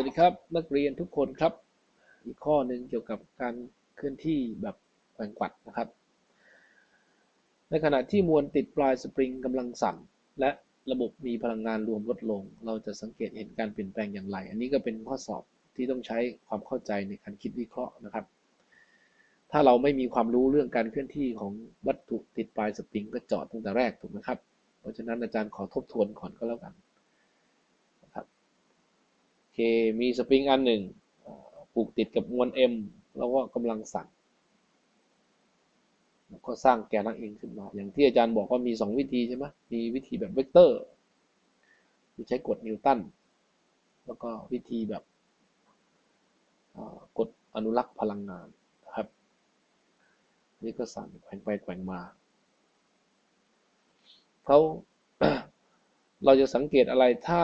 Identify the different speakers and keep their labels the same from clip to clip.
Speaker 1: วัสดีครับนักเรียนทุกคนครับ อีกข้อหนึ่งเกี่ยวกับการเคลื่อนที่แบบแกว่งกวัดนะครับ ในขณะที่มวลติดปลายสปริงกำลังสั่น และระบบมีพลังงานรวมลดลง เราจะสังเกตเห็นการเปลี่ยนแปลงอย่างไร อันนี้ก็เป็นข้อสอบที่ต้องใช้ความเข้าใจในการคิดวิเคราะห์นะครับ ถ้าเราไม่มีความรู้เรื่องการเคลื่อนที่ของวัตถุติดปลายสปริงก็จอดตั้งแต่แรกถูกไหมครับเพราะฉะนั้นอาจารย์ขอทบทวนก่อนก็แล้วกันนะครับโอเค มีสปริงอันหนึ่งผูกติดกับมวล M แล้วก็กำลังสั่นก็สร้างแกนลักเองขึ้นมา อย่างที่อาจารย์บอกว่ามี 2 วิธีใช่ไหมมีวิธีแบบเวกเตอร์ที่ใช้กฎนิวตันแล้วก็วิธีแบบกฎอนุรักษ์พลังงานนะครับ นี่ก็สั่นแกว่งไปแกว่งมาเขาเราจะสังเกตอะไรถ้า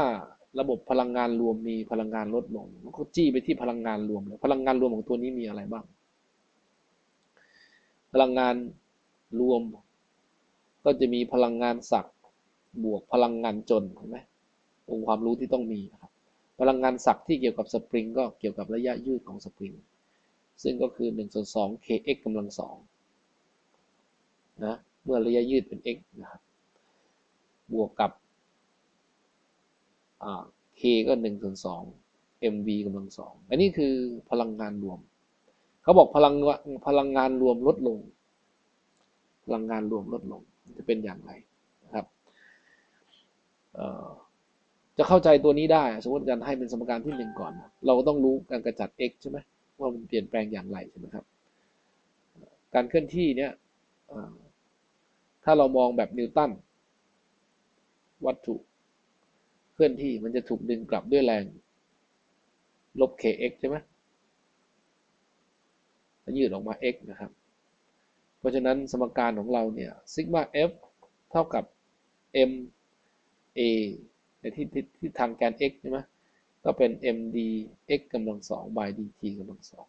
Speaker 1: ระบบพลังงานรวมมีพลังงานลดลงมันก็จี้ไปที่พลังงานรวมเลยพลังงานรวมของตัวนี้มีอะไรบ้าง พลังงานรวม ก็จะมีพลังงานศักบวกพลังงานจนเห็นไหมองค์ความรู้ที่ต้องมีนะครับพลังงานศักที่เกี่ยวกับสปริงก็เกี่ยวกับระยะยืดของสปริงซึ่งก็คือ1ส่วน2 kx กำลังสองนะเมื่อระยะยืดเป็น x นะครับบวกกับ k ก็1ส่วน2 mv กำลังสองอันนี้คือพลังงานรวม เขาบอกพลังพลังงานรวมลดลง พลังงานรวมลดลง จะเป็นอย่างไรนะครับจะเข้าใจตัวนี้ได้ สมมติการให้เป็นสมการที่หนึ่งก่อน เราก็ต้องรู้การกระจัด x ใช่ไหมว่ามันเปลี่ยนแปลงอย่างไรใช่ไหมครับ การเคลื่อนที่เนี่ยถ้าเรามองแบบนิวตันวัตถุ เคลื่อนที่มันจะถูกดึงกลับด้วยแรง ลบ kx ใช่ไหมยืดออกมา x นะครับ เพราะฉะนั้นสมการของเราเนี่ยซิกมา f เท่ากับ m a ในที่ที่ทางแกน x ใช่ไหมก็เป็น md x กำลังสอง by dt กำลังสอง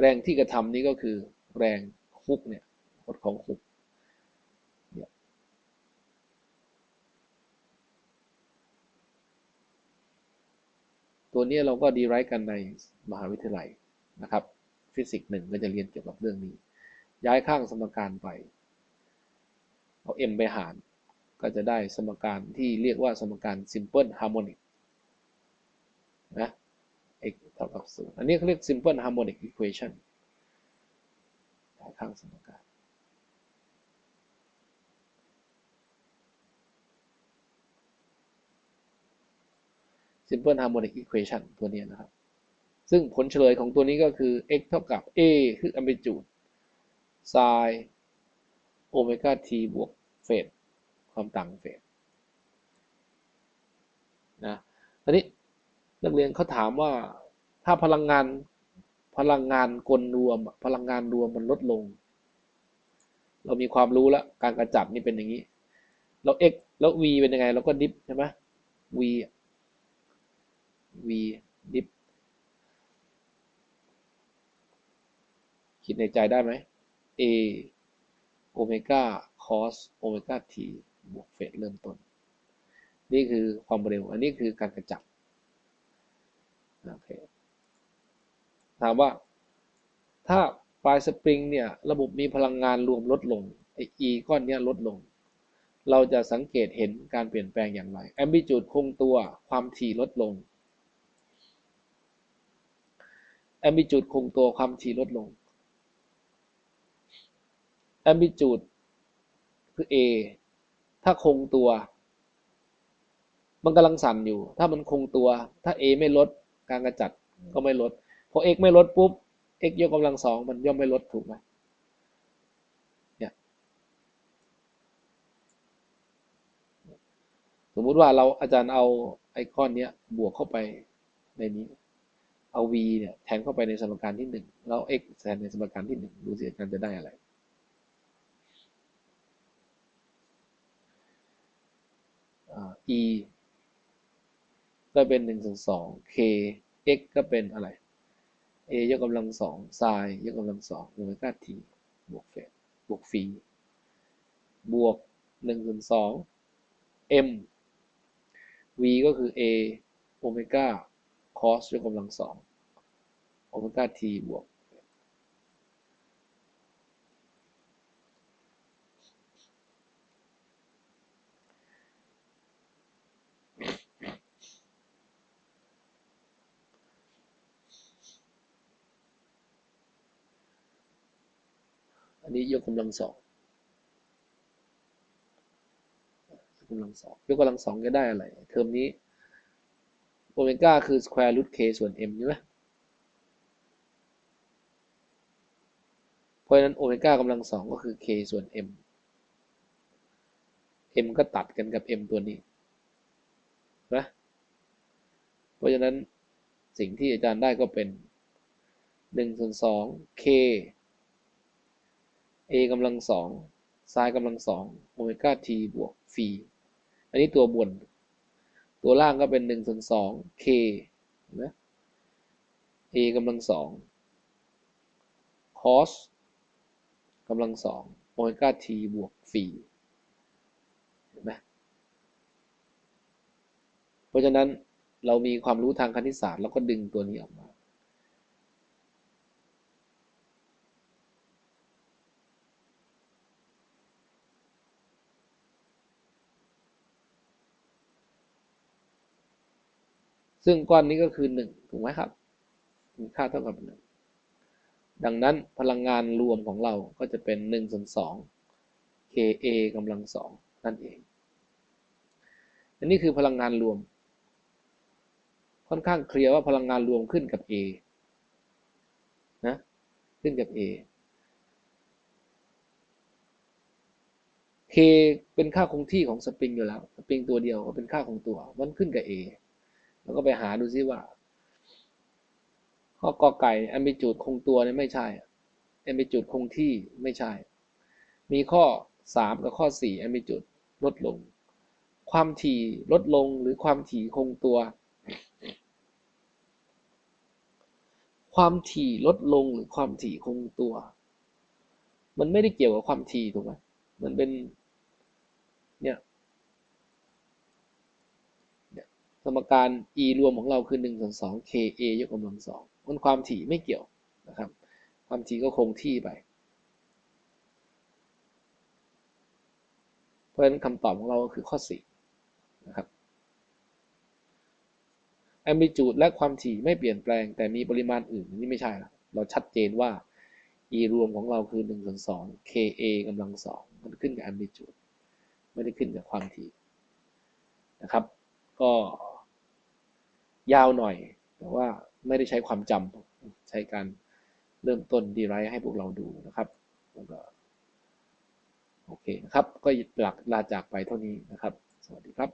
Speaker 1: แรงที่กระทำนี้ก็คือแรงฮุกเนี่ยกฎของฮุก ตัวนี้เราก็ดีไรกันในมหาวิทยาลัยนะครับ ฟิสิกส์หนึ่งก็จะเรียนเกี่ยวกับเรื่องนี้ ย้ายข้างสมการไป เอา m ไปหาร ก็จะได้สมการที่เรียกว่าสมการ simple harmonic นะ x เท่ากับ0อันนี้เขาเรียก simple harmonic equation ย้ายข้างสมการ simple harmonic equation ตัวนี้นะครับ ซึ่งผลเฉลยของตัวนี้ก็คือ x เท่ากับ a คือ amplitude sin โอเมก้า t บวกเฟสความต่างเฟสนะทีนี้นักเรียนเขาถามว่าถ้าพลังงานพลังงานกลรวม พลังงานรวมมันลดลง เรามีความรู้แล้วการกระจับนี่เป็นอย่างนี้เรา x แล้ว v เป็นยังไง เราก็ดิฟใช่ไหม v v dip คิดในใจได้ไหม a โอเมก้า cos โอเมก้า t บวกเฟสเริ่มต้น นี่คือความเร็ว อันนี้คือการกระจับโอเคถามว่าถ้าปลายสปริงเนี่ย ระบบมีพลังงานรวมลดลงไอ e ก้อนนี้ลดลง เราจะสังเกตเห็นการเปลี่ยนแปลงอย่างไรแอมบิจูดคงตัวความถี่ลดลง แอมบิจูดคงตัวความถี่ลดลงแอมบิจูดคือ A ถ้าคงตัว มันกำลังสั่นอยู่ ถ้ามันคงตัว ถ้า A ไม่ลดการกระจัดก็ไม่ลดพอ x ไม่ลดปุ๊บ x ยกกำลังสองมันย่อมไม่ลดถูกไหมเนี่ยสมมุติว่าเราอาจารย์เอาไอคอนเนี้ยบวกเข้าไปในนี้ เอา v เนี่ยแทนเข้าไปในสมการที่หนึ่งแล้ว x แทนในสมการที่หนึ่งดูสิอาจารย์จะได้อะไร e ก็เป็นหนึ่งส่วนสอง k x ก็เป็นอะไร a ยกกำลังสอง sin ยกกำลังสองโอเมก้า t บวกเฟสบวกฟีบวกหนึ่งส่วนสอง m v ก็คือ a โอเมก้า คอสยกกำลังสองโอเมก้าทีบวก อันนี้ยกกำลังสองยกกำลังสองยกกำลังสองจะได้อะไร เทอมนี้ โอเมก้าคือ square root k ส่วน m ใช่ไหมเพราะฉะนั้นโอเมก้ากำลังสองก็คือ k ส่วน m m ก็ตัดกันกับ m ตัวนี้นะเพราะฉะนั้นสิ่งที่อาจารย์ได้ก็เป็นหนึ่งส่วนสอง k a กำลังสองไซน์กำลังสองโอเมก้า t บวกฟีอันนี้ตัวบน ตัวล่างก็เป็นหนึ่งส่วนสอง k นะ a กำลังสอง cos กำลังสองโอเมก้า t บวกฟีเห็นไหมเพราะฉะนั้นเรามีความรู้ทางคณิตศาสตร์แล้วก็ดึงตัวนี้ออกมา ซึ่งก้อนนี้ก็คือหนึ่งถูกไหมครับมีค่าเท่ากับหนึ่งดังนั้นพลังงานรวมของเราก็จะเป็นหนึ่งส่วนสอง Ka กำลังสองนั่นเอง อันนี้คือพลังงานรวม ค่อนข้างเคลียร์ว่าพลังงานรวมขึ้นกับ A นะขึ้นกับ A K เป็นค่าคงที่ของสปริงอยู่แล้ว สปริงตัวเดียวก็เป็นค่าคงตัว มันขึ้นกับ A แล้วก็ไปหาดูซิว่า ข้อกอไก่แอมบิจูดคงตัวเนี่ยไม่ใช่แอมบิจูดคงที่ไม่ใช่ มีข้อ 3 กับข้อ4แอมบิจูดลดลง ความถี่ลดลงหรือความถี่คงตัว ความถี่ลดลงหรือความถี่คงตัว มันไม่ได้เกี่ยวกับความถี่ถูกไหมมันเป็นเนี่ย สมการ e รวมของเราคือ1ส่วน2 ka ยกกำลังสองมันความถี่ไม่เกี่ยวนะครับ ความถี่ก็คงที่ไป เพราะฉะนั้นคำตอบของเราก็คือข้อ 4 นะครับ amplitude และความถี่ไม่เปลี่ยนแปลง แต่มีปริมาณอื่นนี่ไม่ใช่ละเราชัดเจนว่า e รวมของเราคือ1ส่วน2 ka กำลังสองมันขึ้นกับ amplitude ไม่ได้ขึ้นกับความถี่นะครับ ก็ ยาวหน่อย แต่ว่าไม่ได้ใช้ความจำใช้การเริ่มต้นดีไรให้พวกเราดูนะครับแล้วก็โอเคนะครับ ก็หลักลาจากไปเท่านี้นะครับ สวัสดีครับ